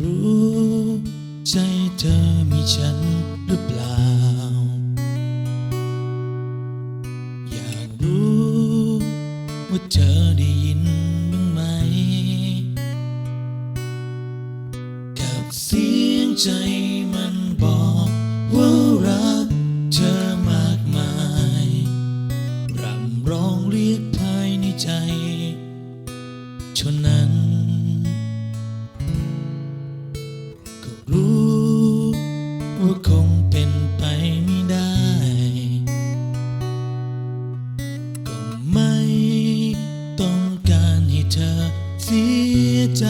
รู้ ใจเธอมีฉันหรือเปล่า อยากรู้ ว่าเธอได้ยินบ้างไหม กับเสียงใจมันบอกว่ารักเธอมากมายรำร้องเรียกภายในใจเท่านั้น เป็นไปไม่ได้ ก็ไม่ต้องการให้เธอเสียใจ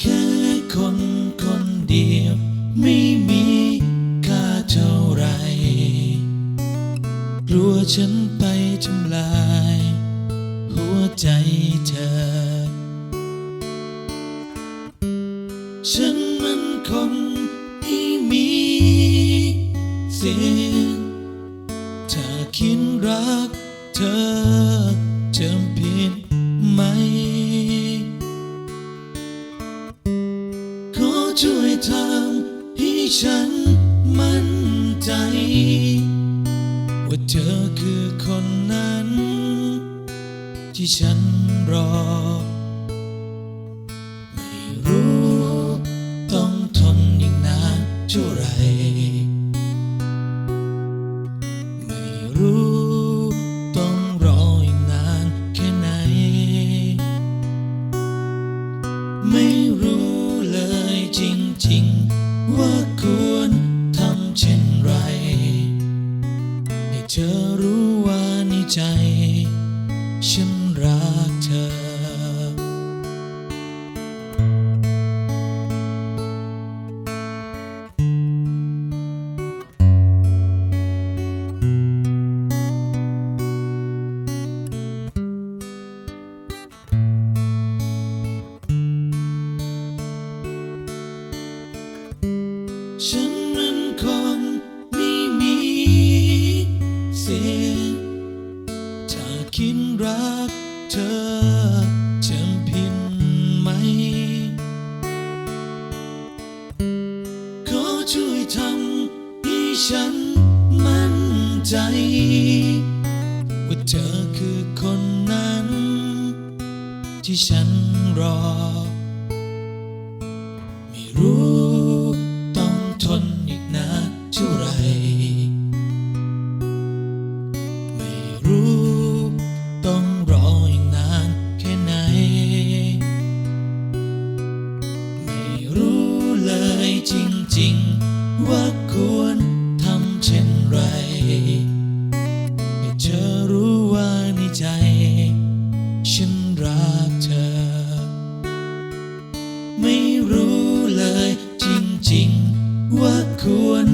แค่คนคนเดียวไม่มีค่าเท่าไร กลัวฉันไปทำลาย หัวใจเธอ ฉันมันคง จะผิดไหม ขอช่วยทำให้ฉันมั่นใจ ว่าเธอคือคนนั้น ที่ฉันรอ ไม่รู้ต้องทนอีกนานเท่าไร ฉันรักเธอ ฉัน รักเธอจะผิดไหม ขอช่วยทำให้ฉันมั่นใจ ว่าเธอคือคนนั้น ที่ฉันรอ ไม่รู้ต้องทนอีกนาน ว่าควรทำเช่นไร ให้เธอรู้ว่าในใจ ฉันรักเธอ ไม่รู้เลยจริงๆ ว่าควร